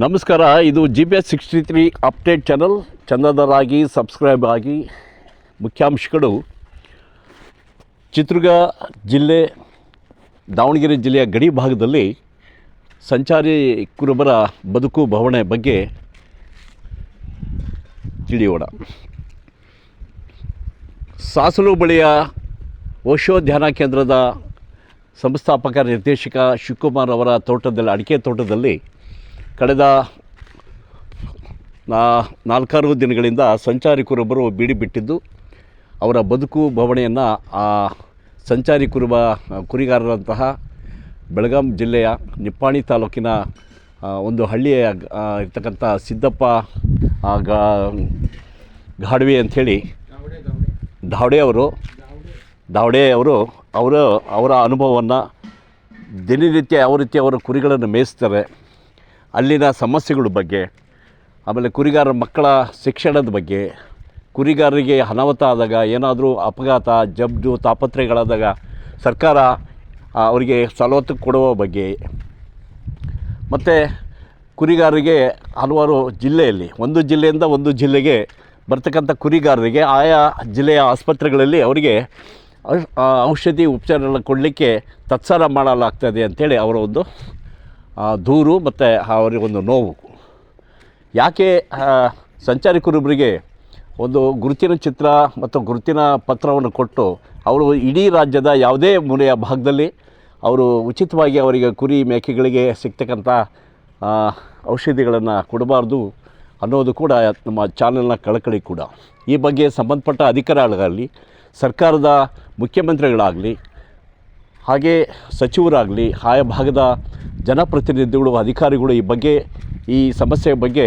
ನಮಸ್ಕಾರ, ಇದು G P S sixty three update channel ಚಂದದರಾಗಿ subscribe ಆಗಿ, ಮುಖ್ಯಾಂಶಗಳು. ಚಿತ್ರದುರ್ಗ ಜಿಲ್ಲೆ, ದಾವಣಗೆರೆ ಜಿಲ್ಲೆಯ ಗಡಿ ಭಾಗದಲ್ಲಿ ಸಂಚಾರಿ ಕುರುಬರ ಬದುಕು ಬವಣೆ ಬಗ್ಗೆ ತಿಳಿಯೋಣ. ಸಾಸಲು ಬಳಿಯ ಓಶೋ ಧ್ಯಾನ ಕೇಂದ್ರದ ಸಂಸ್ಥಾಪಕ ನಿರ್ದೇಶಕ ಶಿವಕುಮಾರ್ ಅವರ ತೋಟದಲ್ಲಿ, ಅಡಿಕೆ ತೋಟದಲ್ಲಿ ಕಳೆದ ನಾಲ್ಕಾರು ದಿನಗಳಿಂದ ಸಂಚಾರಿ ಕುರುಬರು ಬೀಡಿ ಬಿಟ್ಟಿದ್ದು, ಅವರ ಬದುಕು ಬವಣೆಯನ್ನು ಆ ಸಂಚಾರಿ ಕುರುಬ ಕುರಿಗಾರರಂತಹ ಬೆಳಗಾಂ ಜಿಲ್ಲೆಯ ನಿಪ್ಪಾಣಿ ತಾಲೂಕಿನ ಒಂದು ಹಳ್ಳಿಯ ಇರ್ತಕ್ಕಂಥ ಸಿದ್ದಪ್ಪ ಗಾ- ಅಂಥೇಳಿ ಧಾವಡೆ ಅವರು ಧಾವಡೆ ಅವರು ಅವರ ಅವರ ಅನುಭವವನ್ನು ದಿನನಿತ್ಯ ಯಾವ ರೀತಿ ಅವರು ಕುರಿಗಳನ್ನು ಮೇಯಿಸ್ತಾರೆ ಅಲ್ಲಿನ ಸಮಸ್ಯೆಗಳ ಬಗ್ಗೆ, ಆಮೇಲೆ ಕುರಿಗಾರರ ಮಕ್ಕಳ ಶಿಕ್ಷಣದ ಬಗ್ಗೆ, ಕುರಿಗಾರರಿಗೆ ಅನಾಹುತ ಆದಾಗ, ಏನಾದರೂ ಅಪಘಾತ, ಜಬ್ದು ತಾಪತ್ರೆಗಳಾದಾಗ ಸರ್ಕಾರ ಅವರಿಗೆ ಸವಲತ್ತು ಕೊಡುವ ಬಗ್ಗೆ. ಮತ್ತು ಕುರಿಗಾರರಿಗೆ ಹಲವಾರು ಜಿಲ್ಲೆಯಲ್ಲಿ, ಒಂದು ಜಿಲ್ಲೆಯಿಂದ ಒಂದು ಜಿಲ್ಲೆಗೆ ಬರ್ತಕ್ಕಂಥ ಕುರಿಗಾರರಿಗೆ, ಆಯಾ ಜಿಲ್ಲೆಯ ಆಸ್ಪತ್ರೆಗಳಲ್ಲಿ ಅವರಿಗೆ ಔಷಧಿ ಉಪಚಾರಗಳನ್ನ ಕೊಡಲಿಕ್ಕೆ ತತ್ಸಾರ ಮಾಡಲಾಗ್ತದೆ ಅಂಥೇಳಿ ಅವರ ಒಂದು ದೂರು ಮತ್ತು ಅವರಿಗೊಂದು ನೋವು. ಯಾಕೆ ಸಂಚಾರಿ ಕುರುಬರಿಗೆ ಒಂದು ಗುರುತಿನ ಚಿತ್ರ ಮತ್ತು ಗುರುತಿನ ಪತ್ರವನ್ನು ಕೊಟ್ಟು ಅವರು ಇಡೀ ರಾಜ್ಯದ ಯಾವುದೇ ಮೂಲೆಯ ಭಾಗದಲ್ಲಿ ಅವರು ಉಚಿತವಾಗಿ ಅವರಿಗೆ ಕುರಿ ಮೇಕೆಗಳಿಗೆ ಸಿಗ್ತಕ್ಕಂಥ ಔಷಧಿಗಳನ್ನು ಕೊಡಬಾರ್ದು ಅನ್ನೋದು ಕೂಡ ನಮ್ಮ ಚಾನೆಲ್ನ ಕಳಕಳಿ ಕೂಡ. ಈ ಬಗ್ಗೆ ಸಂಬಂಧಪಟ್ಟ ಅಧಿಕಾರಿಗಳಾಗಲಿ, ಸರ್ಕಾರದ ಮುಖ್ಯಮಂತ್ರಿಗಳಾಗಲಿ, ಹಾಗೆ ಸಚಿವರಾಗಲಿ, ಆಯಾ ಭಾಗದ ಜನಪ್ರತಿನಿಧಿಗಳು, ಅಧಿಕಾರಿಗಳು ಈ ಬಗ್ಗೆ, ಈ ಸಮಸ್ಯೆಯ ಬಗ್ಗೆ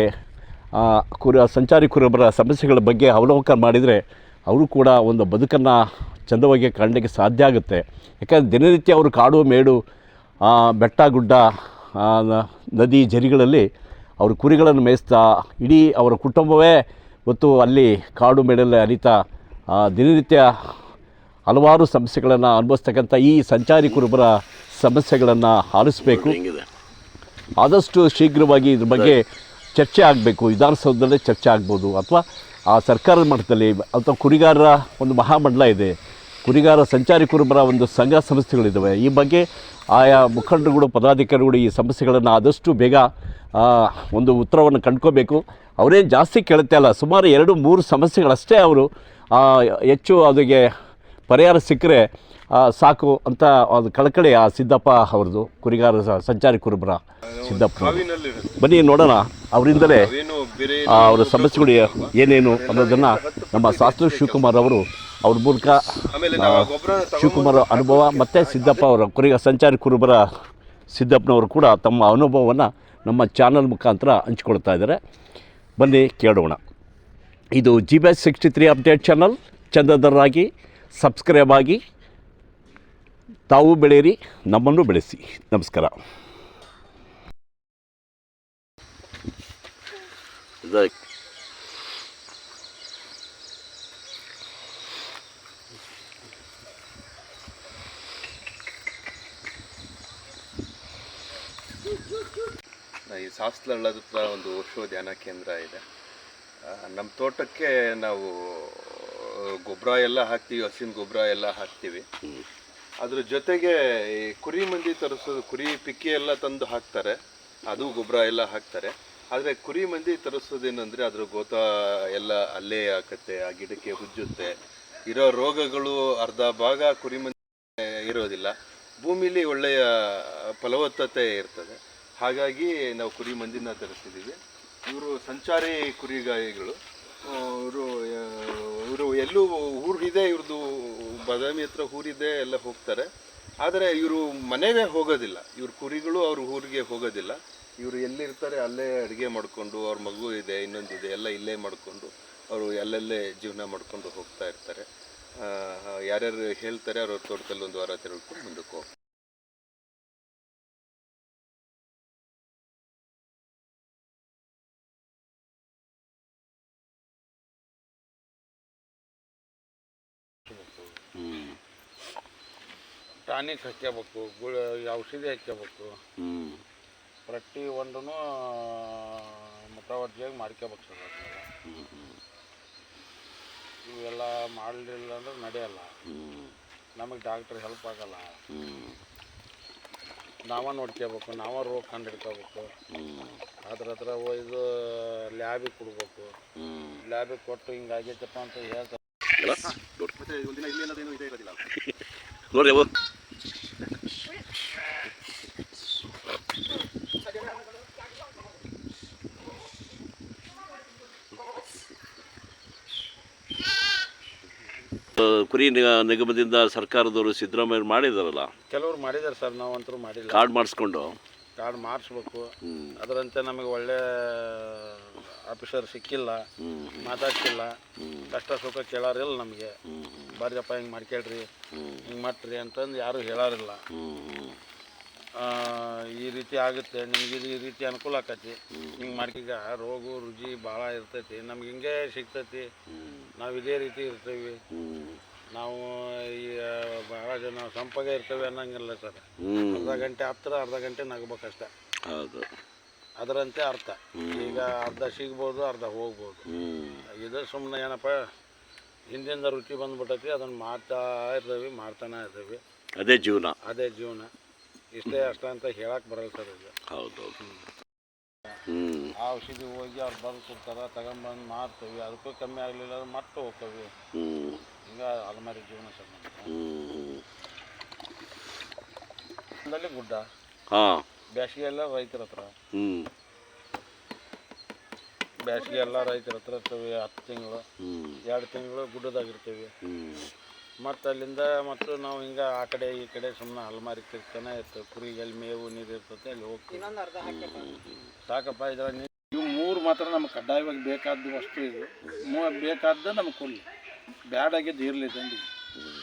ಕುರ, ಸಂಚಾರಿ ಕುರುಬರ ಸಮಸ್ಯೆಗಳ ಬಗ್ಗೆ ಅವಲೋಕನ ಮಾಡಿದರೆ ಅವರು ಕೂಡ ಒಂದು ಬದುಕನ್ನು ಚಂದವಾಗಿ ಕಾಣಲಿಕ್ಕೆ ಸಾಧ್ಯ ಆಗುತ್ತೆ. ಯಾಕಂದರೆ ದಿನನಿತ್ಯ ಅವರು ಕಾಡು, ಮೇಡು ಬೆಟ್ಟ, ಗುಡ್ಡ ನದಿ ಜರಿಗಳಲ್ಲಿ ಅವರು ಕುರಿಗಳನ್ನು ಮೇಯಿಸ್ತಾ ಇಡೀ ಅವರ ಕುಟುಂಬವೇ ಮತ್ತು ಅಲ್ಲಿ ಕಾಡು, ಮೇಡಲ್ಲಿ ಅರಿತಾ ದಿನನಿತ್ಯ ಹಲವಾರು ಸಮಸ್ಯೆಗಳನ್ನು ಅನುಭವಿಸ್ತಕ್ಕಂಥ ಈ ಸಂಚಾರಿ ಕುರುಬರ ಸಮಸ್ಯೆಗಳನ್ನು ಆಲಿಸಬೇಕು ಆದಷ್ಟು ಶೀಘ್ರವಾಗಿ ಇದ್ರ ಬಗ್ಗೆ ಚರ್ಚೆ ಆಗಬೇಕು. ವಿಧಾನಸೌಧದಲ್ಲೇ ಚರ್ಚೆ ಆಗ್ಬೋದು. ಅಥವಾ ಆ ಸರ್ಕಾರದ ಮಟ್ಟದಲ್ಲಿ ಅಥವಾ ಕುರಿಗಾರರ ಒಂದು ಮಹಾಮಂಡಲ ಇದೆ. ಕುರಿಗಾರ ಸಂಚಾರಿ ಕುರುಬರ ಒಂದು ಸಂಘ ಸಂಸ್ಥೆಗಳಿದ್ದಾವೆ ಈ ಬಗ್ಗೆ ಆಯಾ ಮುಖಂಡರುಗಳು, ಪದಾಧಿಕಾರಿಗಳು ಈ ಸಮಸ್ಯೆಗಳನ್ನು ಆದಷ್ಟು ಬೇಗ ಒಂದು ಉತ್ತರವನ್ನು ಕಂಡ್ಕೋಬೇಕು. ಅವರೇನು ಜಾಸ್ತಿ ಕೇಳುತ್ತೆ ಅಲ್ಲ. ಸುಮಾರು ಎರಡು ಮೂರು ಸಮಸ್ಯೆಗಳಷ್ಟೇ ಅವರು ಹೆಚ್ಚು ಅದಕ್ಕೆ ಪರಿಹಾರ ಸಿಕ್ಕರೆ ಸಾಕು ಅಂತ ಅದು ಕಳಕಳಿ ಆ ಸಿದ್ದಪ್ಪ ಅವ್ರದ್ದು, ಕುರಿಗಾರ ಸಂಚಾರಿ ಕುರುಬರ ಸಿದ್ದಪ್ಪ ಬನ್ನಿ ನೋಡೋಣ, ಅವರಿಂದಲೇ ಅವರ ಸಮಸ್ಯೆಗಳು ಏನೇನು ಅನ್ನೋದನ್ನು ನಮ್ಮ ಶಾಸ್ತ್ರ ಶಿವಕುಮಾರ್ ಅವರು, ಅವ್ರ ಮೂಲಕ ಶಿವಕುಮಾರ್ ಅನುಭವ ಮತ್ತು ಸಿದ್ದಪ್ಪ ಅವರ ಕುರಿಗ ಸಂಚಾರಿ ಕುರುಬರ ಸಿದ್ದಪ್ಪನವರು ಕೂಡ ತಮ್ಮ ಅನುಭವವನ್ನು ನಮ್ಮ ಚಾನಲ್ ಮುಖಾಂತರ ಹಂಚ್ಕೊಳ್ತಾ ಇದ್ದಾರೆ. ಬನ್ನಿ ಕೇಳೋಣ. ಇದು G B S sixty three update channel ಚಂದದರಾಗಿ subscribe ಆಗಿ. ತಾವು ಬೆಳೆಯಿರಿ, ನಮ್ಮನ್ನು ಬೆಳೆಸಿ. ನಮಸ್ಕಾರ. ಈ ಸಾಸ್ಲಳ್ಳದ ಒಂದು ಧ್ಯಾನ ಕೇಂದ್ರ ಇದೆ. ನಮ್ಮ ತೋಟಕ್ಕೆ ನಾವು ಗೊಬ್ಬರ ಎಲ್ಲ ಹಾಕ್ತೀವಿ ಹಸಿನ ಗೊಬ್ಬರ ಎಲ್ಲ ಹಾಕ್ತೀವಿ. ಅದ್ರ ಜೊತೆಗೆ ಈ ಕುರಿ ಮಂದಿ ತರಿಸೋದು ಕುರಿ ಪಿಕ್ಕಿ ಎಲ್ಲ ತಂದು ಹಾಕ್ತಾರೆ. ಅದು ಗೊಬ್ಬರ ಎಲ್ಲ ಹಾಕ್ತಾರೆ. ಆದರೆ ಕುರಿ ಮಂದಿ ತರಿಸೋದೇನಂದ್ರೆ ಅದ್ರ ಗೋತ ಎಲ್ಲ ಅಲ್ಲೇ ಹಾಕತ್ತೆ ಆ ಗಿಡಕ್ಕೆ ಹುಜ್ಜುತ್ತೆ ಇರೋ ರೋಗಗಳು ಅರ್ಧ ಭಾಗ ಕುರಿ ಮಂದಿ ಇರೋದಿಲ್ಲ. ಭೂಮಿಲಿ ಒಳ್ಳೆಯ ಫಲವತ್ತತೆ ಇರ್ತದೆ. ಹಾಗಾಗಿ ನಾವು ಕುರಿ ಮಂದಿನ ತರಿಸಿದ್ದೀವಿ. ಇವರು ಸಂಚಾರಿ ಕುರಿಗಾಯಿಗಳು. ಇವರು ಇವರು ಎಲ್ಲೂ ಊರಿದೆ ಇವ್ರದ್ದು ಬಾದಾಮಿ ಹತ್ರ ಊರಿದೆ, ಎಲ್ಲ ಹೋಗ್ತಾರೆ. ಆದರೆ ಇವರು ಮನೆಗೆ ಹೋಗೋದಿಲ್ಲ. ಇವ್ರ ಕುರಿಗಳು ಅವ್ರ ಊರಿಗೆ ಹೋಗೋದಿಲ್ಲ. ಇವರು ಎಲ್ಲಿರ್ತಾರೆ ಅಲ್ಲೇ ಅಡುಗೆ ಮಾಡಿಕೊಂಡು, ಅವ್ರ ಮಗು ಇದೆ ಇನ್ನೊಂದಿದೆ ಎಲ್ಲ ಇಲ್ಲೇ ಮಾಡಿಕೊಂಡು, ಅವರು ಅಲ್ಲಲ್ಲೇ ಜೀವನ ಮಾಡ್ಕೊಂಡು ಹೋಗ್ತಾ ಇರ್ತಾರೆ. ಯಾರ್ಯಾರು ಹೇಳ್ತಾರೆ, ಅವ್ರ ತೋಟದಲ್ಲಿ ಒಂದು ವಾರ ತೆರಳ್ಕೊಂಡು ಮುಂದಕ್ಕೆ ಹೋಗ್ತಾರೆ. ಟಾನಿಕ್ ಹಚ್ಕೋಬೇಕು ಗುಳ ಔಷಧಿ ಹಚ್ಕೋಬೇಕು. ಹ್ಞೂ ಪ್ರತಿ ಒಂದೂ ಮುತುವರ್ಜಿಯಾಗಿ ಮಾಡ್ಕೋಬೇಕು ಸರ್ ಅದನ್ನೆಲ್ಲ ಇವೆಲ್ಲ ಮಾಡಲಿಲ್ಲ ಅಂದ್ರೆ ನಡೆಯಲ್ಲ. ನಮಗೆ ಡಾಕ್ಟ್ರ್ ಹೆಲ್ಪ್ ಆಗಲ್ಲ. ನಾವ ನೋಡ್ಕೋಬೇಕು ನಾವ ರೋಗ ಕಂಡು ಹಿಡ್ಕೋಬೇಕು ಅದ್ರ ಹತ್ರ ಒಯ್ದು ಲ್ಯಾಬಿಗೆ ಕೊಡ್ಬೇಕು ಲ್ಯಾಬಿಗೆ ಕೊಟ್ಟು ಹಿಂಗಾಗೈತಪ್ಪ ಅಂತ ಹೇಳ್ತಾರೆ. ನೋಡ್ರಿ ಅವು ಕುರಿ ನಿಗ- ನಿಗಮದಿಂದ ಸರ್ಕಾರದವರು ಸಿದ್ದರಾಮಯ್ಯ ಮಾಡಿದಾರಲ್ಲ? ಕೆಲವರು ಮಾಡಿದ್ದಾರೆ ಸರ್ ನಾವಂತರೂ ಮಾಡಿಲ್ಲ. ಕಾರ್ಡ್ ಮಾಡಿಸ್ಕೊಂಡು? ಕಾರ್ಡ್ ಮಾಡಿಸ್ಬೇಕು. ಅದರಂತೆ ನಮಗೆ ಒಳ್ಳೆ ಆಫೀಸರ್ ಸಿಕ್ಕಿಲ್ಲ ಮಾತಾಡ್ತಿಲ್ಲ ಕಷ್ಟ ಸುಖ ಕೇಳಾರಿಲ್ಲ ನಮಗೆ. ಬಾರಿಯಪ್ಪ ಹಿಂಗೆ ಮಾಡ್ಕೇಳ್ರಿ ಹಿಂಗೆ ಮಾಡ್ರಿ ಅಂತಂದು ಯಾರೂ ಹೇಳಾರಿಲ್ಲ. ಈ ರೀತಿ ಆಗುತ್ತೆ ನಿಮ್ಗೆ ಇದು ಈ ರೀತಿ ಅನುಕೂಲ ಆಕತಿ. ಹಿಂಗೆ ಮಾಡ್ಕೀಗ ರೋಗ ರುಜಿ ಭಾಳ ಇರ್ತೈತಿ ನಮ್ಗೆ ಹಿಂಗೆ ಸಿಗ್ತೈತಿ. ನಾವು ಇದೇ ರೀತಿ ಇರ್ತೀವಿ. ನಾವು ಈ ಬಹಳ ಜನ ಸಂಪಗೆ ಇರ್ತೇವೆ ಅನ್ನಂಗಿಲ್ಲ ಸರ್. ಅರ್ಧ ಗಂಟೆ ಹತ್ತಿರ ಅರ್ಧ ಗಂಟೆ ನಗಬೇಕಷ್ಟೆ. ಹೌದು. ಅದರಂತೆ ಅರ್ಥ. ಈಗ ಅರ್ಧ ಸಿಗ್ಬೋದು ಅರ್ಧ ಹೋಗ್ಬೋದು. ಇದು ಸುಮ್ಮನೆ ಏನಪ್ಪ ಹಿಂದಿಂದ ರುಚಿ ಬಂದ್ಬಿಟ್ಟೈತಿ ಅದನ್ನು ಮಾಡ್ತಾ ಇರ್ತೀವಿ ಮಾಡ್ತಾನೆ ಇರ್ತೇವೆ. ಅದೇ ಜೀವನ. ಅದೇ ಜೀವನ. ಇಷ್ಟೇ ಅಷ್ಟ ಅಂತ ಹೇಳಕ್ಕೆ ಬರಲ್ಲ ಸರ್ ಇದು. ಹೌದು ಆ ಔಷಧಿ ಹೋಗಿ ಅವ್ರು ಬಂದು ಕೊಡ್ತಾರೆ ತಗೊಂಬಂದು ಮಾರ್ತೀವಿ ಅದಕ್ಕೂ ಕಮ್ಮಿ ಆಗಲಿಲ್ಲ ಅಂದ್ರೆ ಮತ್ತೆ ಹೋಗ್ತೀವಿ. ಹ್ಮ್ ಅಲ್ಮಾರಿ ಜೀವನ ಸಂಬಂಧ. ಗುಡ್ಡ. ಹಾ. ಬೇಸಿಗೆ ಎಲ್ಲ ರೈತರ ಹತ್ರ. ಹ್ಞೂ ಬೇಸಿಗೆ ಎಲ್ಲ ರೈತರ ಹತ್ರ ಇರ್ತೀವಿ ಹತ್ತು ತಿಂಗಳು ಎರಡು ತಿಂಗಳು ಗುಡ್ಡದಾಗಿರ್ತೀವಿ. ಮತ್ತು ಅಲ್ಲಿಂದ ಮತ್ತು ನಾವು ಹಿಂಗೆ ಆ ಕಡೆ ಈ ಕಡೆ ಸುಮ್ಮನೆ ಅಲ್ಮಾರಿ ತಿರ್ತಾನೆ ಇರ್ತೇವೆ ಕುರಿಗೆ ಎಲ್ಲಿ ಮೇವು ನೀರು ಇರ್ತೈತೆ ಅಲ್ಲಿ ಹೋಗ್ತೀವಿ. ಸಾಕಪ್ಪ ಇದ್ರ ಇವು ಮೂರು ಮಾತ್ರ ನಮ್ಗೆ ಕಡ್ಡಾಯವಾಗಿ ಬೇಕಾದ ವಸ್ತು ಇದು. ಮೂ ಬೇಕಾದ್ದು ನಮ್ಗೆ ಕೊಲ್ಲಿ ಬ್ಯಾಡಾಗಿದ್ದು ಇರಲಿ ತಂದು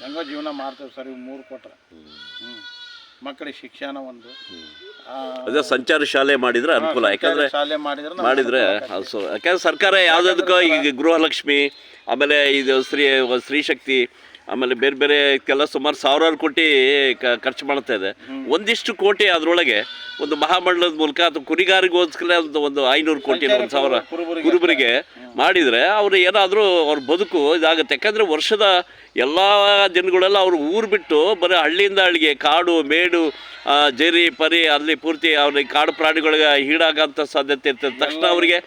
ಹೆಂಗೋ ಜೀವನ ಮಾಡ್ತೇವೆ ಸರ್ ಇವು ಮೂರು ಕೊಟ್ರೆ. ಹ್ಞೂ ಮಕ್ಕಳಿಗೆ ಶಿಕ್ಷಣ ಒಂದು. ಆ, ಅದೇ ಸಂಚಾರ ಶಾಲೆ ಮಾಡಿದ್ರೆ ಅನುಕೂಲ ಯಾಕಂದ್ರೆ ಶಾಲೆ ಮಾಡಿದ್ರೆ ಮಾಡಿದ್ರೆ ಯಾಕಂದ್ರೆ ಸರ್ಕಾರ ಯಾವುದಕ್ಕೂ ಈಗ ಗೃಹಲಕ್ಷ್ಮಿ ಆಮೇಲೆ ಇದು ಸ್ತ್ರೀ ಸ್ತ್ರೀ ಶಕ್ತಿ ಆಮೇಲೆ ಬೇರೆ ಬೇರೆ ಕೆಲ ಸುಮಾರು ಸಾವಿರಾರು ಕೋಟಿ ಕ- ಖರ್ಚು ಮಾಡ್ತಾ ಇದೆ. ಒಂದಿಷ್ಟು ಕೋಟಿ ಅದರೊಳಗೆ ಒಂದು ಮಹಾಮಂಡಲದ ಮೂಲಕ ಅಥವಾ ಕುರಿಗಾರಿಗೋಸ್ಕರ ಒಂದು ಒಂದು ಐನೂರು ಕೋಟಿ ಒಂದು ಸಾವಿರ ಕುರುಬರಿಗೆ ಕುರುಬರಿಗೆ ಮಾಡಿದರೆ ಅವರು ಏನಾದರೂ ಅವ್ರ ಬದುಕು ಇದಾಗುತ್ತೆ. ಯಾಕಂದರೆ ವರ್ಷದ ಎಲ್ಲ ದಿನಗಳೆಲ್ಲ ಅವರು ಊರು ಬಿಟ್ಟು ಬರೀ ಹಳ್ಳಿಯಿಂದ ಹಳ್ಳಿಗೆ ಕಾಡು ಮೇಡು ಆ, ಜರಿ ಪರಿ ಅಲ್ಲಿ ಪೂರ್ತಿ ಅವ್ರಿಗೆ ಕಾಡು ಪ್ರಾಣಿಗಳಿಗೆ ಈಡಾಗಂಥ ಸಾಧ್ಯತೆ ಇರ್ತದೆ. ತಕ್ಷಣ ಅವರಿಗೆ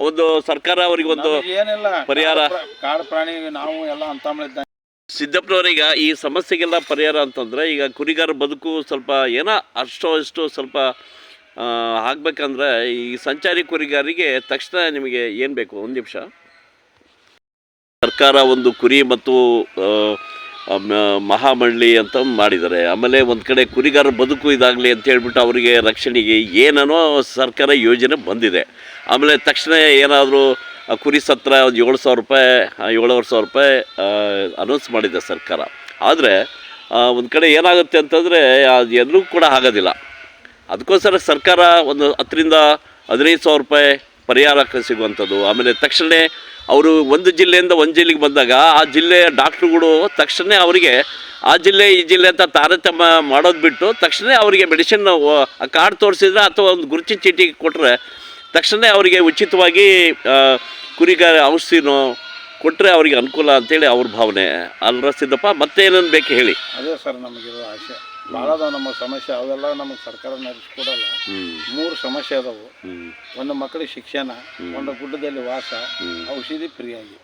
ಒಂದು ಸರ್ಕಾರ ಅವರಿಗೆ ಒಂದು ನಮ್ಗೆ ಏನಿಲ್ಲ. ಪರಿಹಾರ. ಕಾಡು ಪ್ರಾಣಿ ನಾವು ಎಲ್ಲ ಅಂತಂಬಳಿದ್ದ ಸಿದ್ದಪ್ಪನವರೀಗ ಈ ಸಮಸ್ಯೆಗೆಲ್ಲ ಪರಿಹಾರ ಅಂತಂದರೆ ಈಗ ಕುರಿಗಾರ ಬದುಕು ಸ್ವಲ್ಪ ಏನೋ ಅಷ್ಟೋ ಇಷ್ಟೋ ಸ್ವಲ್ಪ ಆಗ್ಬೇಕಂದ್ರೆ ಈ ಸಂಚಾರಿ ಕುರಿಗಾರಿಗೆ ತಕ್ಷಣ ನಿಮಗೆ ಏನು ಬೇಕು? ಒಂದು ನಿಮಿಷ. ಸರ್ಕಾರ ಒಂದು ಕುರಿ ಮತ್ತು ಮಹಾಮಳ್ಳಿ ಅಂತ ಮಾಡಿದ್ದಾರೆ. ಆಮೇಲೆ ಒಂದು ಕಡೆ ಕುರಿಗಾರ ಬದುಕು ಇದಾಗಲಿ ಅಂತ ಹೇಳ್ಬಿಟ್ಟು ಅವರಿಗೆ ರಕ್ಷಣೆಗೆ ಏನೋ ಸರ್ಕಾರ ಯೋಜನೆ ಬಂದಿದೆ. ಆಮೇಲೆ ತಕ್ಷಣ ಏನಾದರೂ ಕುರಿ ಸತ್ರ ಒಂದು ಏಳು ಸಾವಿರ ರೂಪಾಯಿ ಏಳುವರೆ ಸಾವಿರ ರೂಪಾಯಿ ಅನೌನ್ಸ್ ಮಾಡಿದೆ ಸರ್ಕಾರ. ಆದರೆ ಒಂದು ಕಡೆ ಏನಾಗುತ್ತೆ ಅಂತಂದರೆ ಅದು ಎಲ್ಲೂ ಕೂಡ ಆಗೋದಿಲ್ಲ ಅದಕ್ಕೋಸ್ಕರ ಸರ್ಕಾರ ಒಂದು ಹತ್ತರಿಂದ ಹದಿನೈದು ಸಾವಿರ ರೂಪಾಯಿ ಪರಿಹಾರ ಕ- ಸಿಗುವಂಥದ್ದು. ಆಮೇಲೆ ತಕ್ಷಣ ಅವರು ಒಂದು ಜಿಲ್ಲೆಯಿಂದ ಒಂದು ಜಿಲ್ಲೆಗೆ ಬಂದಾಗ, ಆ ಜಿಲ್ಲೆಯ ಡಾಕ್ಟ್ರುಗಳು ತಕ್ಷಣ ಅವರಿಗೆ, ಆ ಜಿಲ್ಲೆ, ಈ ಜಿಲ್ಲೆ ಅಂತ ತಾರತಮ್ಯ ಮಾಡೋದು ಬಿಟ್ಟು ತಕ್ಷಣ ಅವರಿಗೆ ಮೆಡಿಸಿನ್ ಕಾರ್ಡ್ ತೋರಿಸಿದ್ರೆ ಅಥವಾ ಒಂದು ಗುರುತಿನ ಚೀಟಿ ಕೊಟ್ಟರೆ ತಕ್ಷಣ ಅವರಿಗೆ ಉಚಿತವಾಗಿ ಕುರಿಗಾರ ಔಷಧಿನೋ ಕೊಟ್ಟರೆ ಅವರಿಗೆ ಅನುಕೂಲ ಅಂತೇಳಿ ಅವ್ರ ಭಾವನೆ. ಅಲ್ರ ಸಿದ್ದಪ್ಪ ಮತ್ತೇನೇನು ಬೇಕು ಹೇಳಿ? ಅದೇ ಸರ್ ನಮಗಿರೋ ಆಸೆ ಭಾಳ ಅದಾವ ನಮ್ಮ ಸಮಸ್ಯೆ ಅವೆಲ್ಲ ನಮಗೆ ಸರ್ಕಾರ ನಡೆಸ್ಕೊಡಲ್ಲ ಮೂರು ಸಮಸ್ಯೆ ಅದಾವು. ಒಂದು ಮಕ್ಕಳಿಗೆ ಶಿಕ್ಷಣ ಒಂದು ಗುಡ್ಡದಲ್ಲಿ ವಾಸ ಔಷಧಿ ಫ್ರೀಯಾಗಿ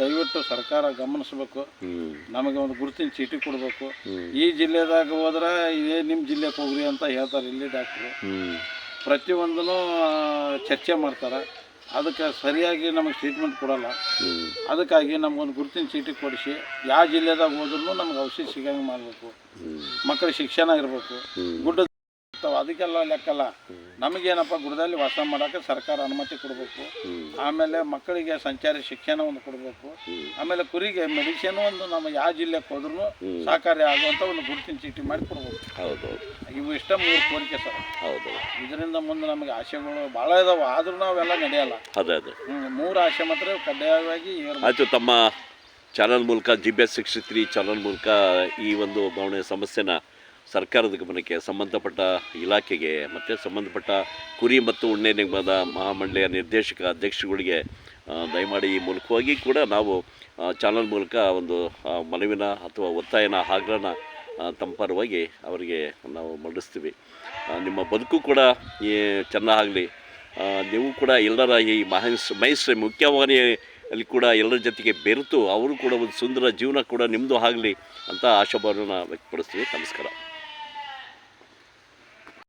ದಯವಿಟ್ಟು ಸರ್ಕಾರ ಗಮನಿಸ್ಬೇಕು. ನಮಗೆ ಒಂದು ಗುರುತಿನ ಚೀಟಿ ಕೊಡಬೇಕು. ಈ ಜಿಲ್ಲೆದಾಗ ಹೋದ್ರೆ ಇದೇ ನಿಮ್ಮ ಜಿಲ್ಲೆಗೆ ಹೋಗ್ರಿ ಅಂತ ಹೇಳ್ತಾರೆ ಇಲ್ಲಿ ಡಾಕ್ಟ್ರು. ಪ್ರತಿಯೊಂದೂ ಚರ್ಚೆ ಮಾಡ್ತಾರೆ. ಅದಕ್ಕೆ ಸರಿಯಾಗಿ ನಮಗೆ ಟ್ರೀಟ್ಮೆಂಟ್ ಕೊಡಲ್ಲ. ಅದಕ್ಕಾಗಿ ನಮಗೊಂದು ಗುರುತಿನ ಚೀಟಿ ಕೊಡಿಸಿ ಯಾವ ಜಿಲ್ಲೆದಾಗ ಹೋದ್ರೂ ನಮ್ಗೆ ಔಷಧಿ ಸಿಗಂಗೆ ಮಾಡಬೇಕು. ಮಕ್ಕಳ ಶಿಕ್ಷಣ ಇರಬೇಕು. ಗುಡ್ಡ ಅದಕ್ಕೆಲ್ಲ ಲೆಕ್ಕಲ್ಲ. ನಮಗೇನಪ್ಪ ಗುಡ್ಡದಲ್ಲಿ ವಾಸ ಮಾಡೋಕ್ಕೆ ಸರ್ಕಾರ ಅನುಮತಿ ಕೊಡಬೇಕು. ಆಮೇಲೆ ಮಕ್ಕಳಿಗೆ ಸಂಚಾರಿ ಶಿಕ್ಷಣ ಒಂದು ಕೊಡಬೇಕು. ಆಮೇಲೆ ಕುರಿಗೆ ಮೆಡಿಸಿನ್ ಒಂದು ನಮ್ಮ ಯಾವ ಜಿಲ್ಲೆಗೆ ಹೋದ್ರೂ ಸಹಕಾರಿ ಆಗುವಂಥ ಒಂದು ಗುರುತಿನ ಚೀಟಿ ಮಾಡಿ ಕೊಡ್ಬೇಕು ಹೌದು ಇವು ಇಷ್ಟ ಮೂರು ಕೋರಿಕೆ ಸರ್. ಹೌದು. ಇದರಿಂದ ಮುಂದೆ ನಮಗೆ ಆಶೆಗಳು ಭಾಳ ಇದಾವೆ. ಆದರೂ ನಾವೆಲ್ಲ ನಡೆಯಲ್ಲ. ಅದೇ ಅದೇ. ಹ್ಮ್, ಮೂರು ಆಶೆ ಮಾತ್ರ ಕಡ್ಡಾಯವಾಗಿ ಆಯ್ತು ಆಯಿತು ತಮ್ಮ ಚಾನಲ್ ಮೂಲಕ G B S sixty three channel ಮೂಲಕ ಈ ಒಂದು ಬವಣೆ ಸಮಸ್ಯೆನ ಸರ್ಕಾರದ ಗಮನಕ್ಕೆ ಸಂಬಂಧಪಟ್ಟ ಇಲಾಖೆಗೆ ಮತ್ತು ಸಂಬಂಧಪಟ್ಟ ಕುರಿ ಮತ್ತು ಉಣ್ಣೆ ನಿಗಮದ ಮಹಾಮಂಡಳಿಯ ನಿರ್ದೇಶಕ ಅಧ್ಯಕ್ಷರುಗಳಿಗೆ ಆ, ದಯಮಾಡಿ ಈ ಮೂಲಕವಾಗಿ ಕೂಡ ನಾವು ಚಾನಲ್ ಮೂಲಕ ಒಂದು ಆ, ಮನವಿನ ಅಥವಾ ಒತ್ತಾಯನ ಆಗ್ರಹನ ತಮ್ಮ ಪರವಾಗಿ ಅವರಿಗೆ ನಾವು ಮಂಡಿಸ್ತೀವಿ ನಿಮ್ಮ ಬದುಕು ಕೂಡ ಈ ಚೆನ್ನಾಗಲಿ. ನೀವು ಕೂಡ ಎಲ್ಲರ ಈ ಮಹೇಶ್ ಮಹೇಶ್ ಮುಖ್ಯವಾಹಿನಿ ಅಲ್ಲಿ ಕೂಡ ಎಲ್ಲರ ಜೊತೆಗೆ ಬೆರೆತು ಅವರು ಕೂಡ ಒಂದು ಸುಂದರ ಜೀವನ ಕೂಡ ನಿಮ್ಮದು ಆಗಲಿ ಅಂತ ಆಶಾಭಾವನ ವ್ಯಕ್ತಪಡಿಸ್ತೀವಿ. ನಮಸ್ಕಾರ.